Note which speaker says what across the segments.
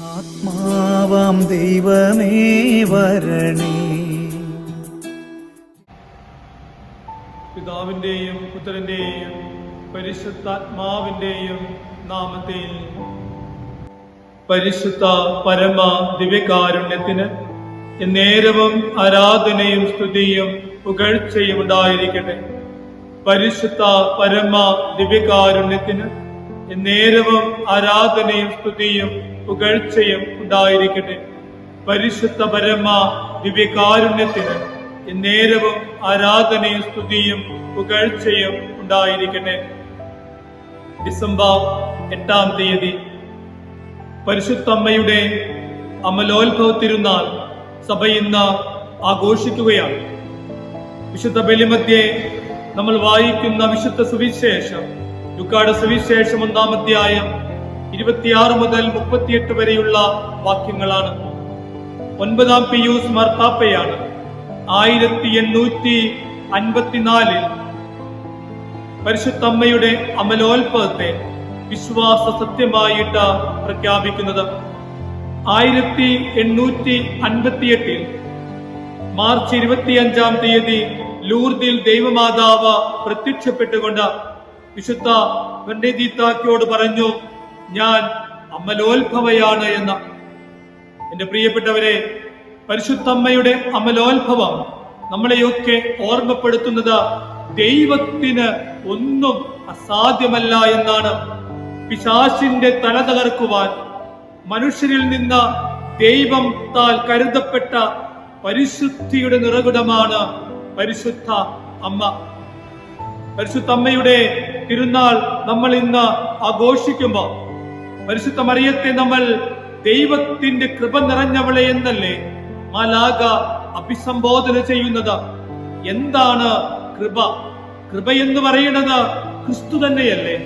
Speaker 1: ആത്മാവാം ദൈവമേ വരണേ.
Speaker 2: പിതാവിന്റെയും പുത്രന്റെയും പരിശുദ്ധാത്മാവിന്റെയും നാമത്തിൽ പരിശുദ്ധ പരമ ദിവ്യകാരുണ്യത്തിന് നേരവും ആരാധനയും സ്തുതിയും പുകഴ്ചയും ഉണ്ടായിരിക്കട്ടെ. പരിശുദ്ധ പരമ ദിവ്യകാരുണ്യത്തിന് നേരവും ആരാധനയും സ്തുതിയും പുകഴ്ചയും ഉണ്ടായിരിക്കട്ടെ. പരിശുദ്ധ പരമ ദിവ്യകാരുണ്യത്തിന് നേരവും ആരാധനയും സ്തുതിയും പുകഴ്ചയും ഉണ്ടായിരിക്കട്ടെ. ഡിസംബർ എട്ടാം തീയതി. പരിശുദ്ധമ്മയുടെ അമലോത്ഭവ തിരുനാൾ സഭ ഇന്ന് ആഘോഷിക്കുകയാണ്. വിശുദ്ധ ബലിമധ്യേ നമ്മൾ വായിക്കുന്ന വിശുദ്ധ സുവിശേഷം ലുക്കാട് സുവിശേഷം ഒന്നാം അധ്യായം ഇരുപത്തിയാറ് മുതൽ മുപ്പത്തിയെട്ട് വരെയുള്ള വാക്യങ്ങളാണ്. ഒൻപതാം പിയൂസ് മർത്താപ്പയാണ്. ആയിരത്തി എണ്ണൂറ്റി അൻപത്തിനാലിൽ പരിശുദ്ധമ്മയുടെ അമലോത്ഭവത്തെ വിശ്വാസ സത്യമായിട്ട് പ്രഖ്യാപിക്കുന്നത്. ആയിരത്തി എണ്ണൂറ്റി അൻപത്തിയെട്ടിൽ മാർച്ച് ഇരുപത്തിയഞ്ചാം തീയതി ലൂർദിൽ ദൈവമാതാവ് പ്രത്യക്ഷപ്പെട്ടുകൊണ്ട് വിശുദ്ധ ബെന്നദീത്താക്കയോട് പറഞ്ഞു ഞാൻ അമലോത്ഭവയാണ് എന്ന എന്റെ പ്രിയപ്പെട്ടവരെ പരിശുദ്ധമ്മയുടെ അമലോത്ഭവം നമ്മളെയൊക്കെ ഓർമ്മപ്പെടുത്തുന്നത് ദൈവത്തിന് ഒന്നും അസാധ്യമല്ല എന്നാണ്. പിശാശിന്റെ തല തകർക്കുവാൻ മനുഷ്യരിൽ നിന്ന് ദൈവം താൽ കരുതപ്പെട്ട പരിശുദ്ധിയുടെ നിറകുടമാണ് പരിശുദ്ധ അമ്മ. പരിശുദ്ധ അമ്മയുടെ തിരുനാൾ നമ്മൾ ഇന്ന് ആഘോഷിക്കുമ്പോൾ പരിശുദ്ധ മറിയത്തെ നമ്മൾ ദൈവത്തിന്റെ കൃപ നിറഞ്ഞവളെ എന്നല്ലേ മാലാക അഭിസംബോധന ചെയ്യുന്നത്? എന്താണ് കൃപ? കൃപ എന്ന് പറയുന്നത് ക്രിസ്തു തന്നെയല്ലേ?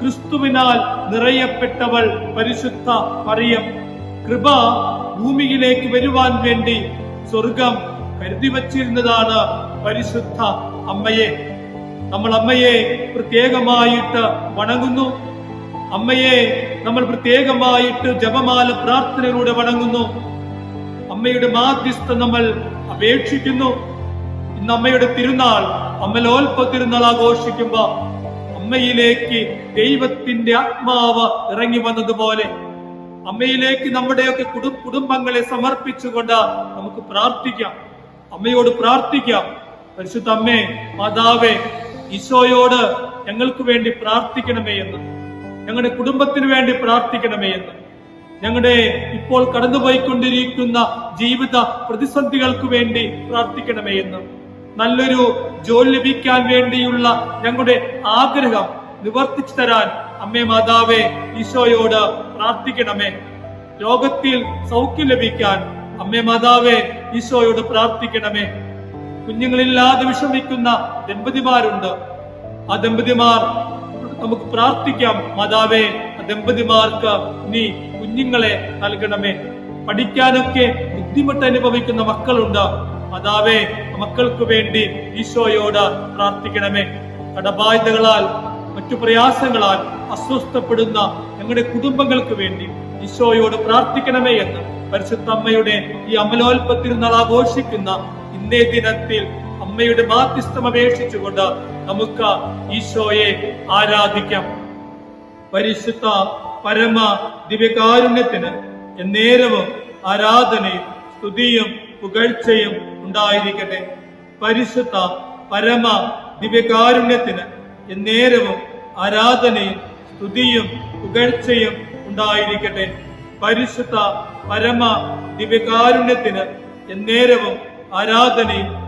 Speaker 2: ക്രിസ്തുവിനാൽ നിറയപ്പെട്ടവൾ പരിശുദ്ധ മറിയം. കൃപ ഭൂമിയിലേക്ക് വരുവാൻ വേണ്ടി സ്വർഗം കരുതി വച്ചിരുന്നതാണ് പരിശുദ്ധ അമ്മയെ. നമ്മൾ അമ്മയെ പ്രത്യേകമായിട്ട് വണങ്ങുന്നു. അമ്മയെ നമ്മൾ പ്രത്യേകമായിട്ട് ജപമാല പ്രാർത്ഥനയിലൂടെ വണങ്ങുന്നു. അമ്മയുടെ മാധ്യസ്ഥ നമ്മൾ അപേക്ഷിക്കുന്നു. ഇന്ന് അമ്മയുടെ തിരുനാൾ അമ്മലോൽപ തിരുനാൾ ആഘോഷിക്കുമ്പോ അമ്മയിലേക്ക് ദൈവത്തിന്റെ ആത്മാവ് ഇറങ്ങി വന്നതുപോലെ അമ്മയിലേക്ക് നമ്മുടെയൊക്കെ കുടു കുടുംബങ്ങളെ സമർപ്പിച്ചുകൊണ്ട് നമുക്ക് പ്രാർത്ഥിക്കാം. അമ്മയോട് പ്രാർത്ഥിക്കാം. പരിശുദ്ധ അമ്മേ മാതാവേ ഈശോയോട് ഞങ്ങൾക്ക് വേണ്ടി പ്രാർത്ഥിക്കണമേ എന്ന്. ഞങ്ങളുടെ കുടുംബത്തിന് വേണ്ടി പ്രാർത്ഥിക്കണമേ എന്ന്. ഞങ്ങളുടെ ഇപ്പോൾ കടന്നുപോയിക്കൊണ്ടിരിക്കുന്ന ജീവിത പ്രതിസന്ധികൾക്ക് വേണ്ടി പ്രാർത്ഥിക്കണമേ എന്ന്. നല്ലൊരു ജോലി ലഭിക്കാൻ വേണ്ടിയുള്ള ഞങ്ങളുടെ ആഗ്രഹം നിവർത്തിച്ചു തരാൻ അമ്മേ മാതാവേ ഈശോയോട് പ്രാർത്ഥിക്കണമേ. രോഗത്തിൽ സൗഖ്യം ലഭിക്കാൻ അമ്മേ മാതാവേ ഈശോയോട് പ്രാർത്ഥിക്കണമേ. കുഞ്ഞുങ്ങളില്ലാതെ വിഷമിക്കുന്ന ദമ്പതിമാരുണ്ട്. ആ ദമ്പതിമാർ നമുക്ക് പ്രാർത്ഥിക്കാം. മാതാവേ ദമ്പതിമാർക്ക് നീ കുഞ്ഞുങ്ങളെ നൽകണമേ. പഠിക്കാനൊക്കെ ബുദ്ധിമുട്ട് അനുഭവിക്കുന്ന മക്കളുണ്ട്. മാതാവേ മക്കൾക്ക് വേണ്ടി ഈശോയോട് പ്രാർത്ഥിക്കണമേ. കടബാധ്യതകളാൽ മറ്റു പ്രയാസങ്ങളാൽ അസ്വസ്ഥപ്പെടുന്ന ഞങ്ങളുടെ കുടുംബങ്ങൾക്ക് വേണ്ടി ഈശോയോട് പ്രാർത്ഥിക്കണമേ എന്ന് പരിശുദ്ധ അമ്മയുടെ ഈ അമലോൽപത്തിൽ തിരുനാൾ ആഘോഷിക്കുന്ന ഇന്നേ ദിനത്തിൽ അമ്മയുടെ ബാധ്യസ്ഥം അപേക്ഷിച്ചുകൊണ്ട് നമുക്ക് ഈശോയെ ആരാധിക്കാം. പരിശുദ്ധ പരമ ദിവ്യകാരുണ്യത്തിന് എന്നേരവും ആരാധനയും സ്തുതിയും പുകഴ്ചയും ഉണ്ടായിരിക്കട്ടെ. പരിശുദ്ധ പരമ ദിവ്യകാരുണ്യത്തിന് എന്നേരവും ആരാധനയും സ്തുതിയും പുകഴ്ചയും ഉണ്ടായിരിക്കട്ടെ. പരിശുദ്ധ പരമ ദിവ്യകാരുണ്യത്തിന് എന്നേരവും ആരാധനയും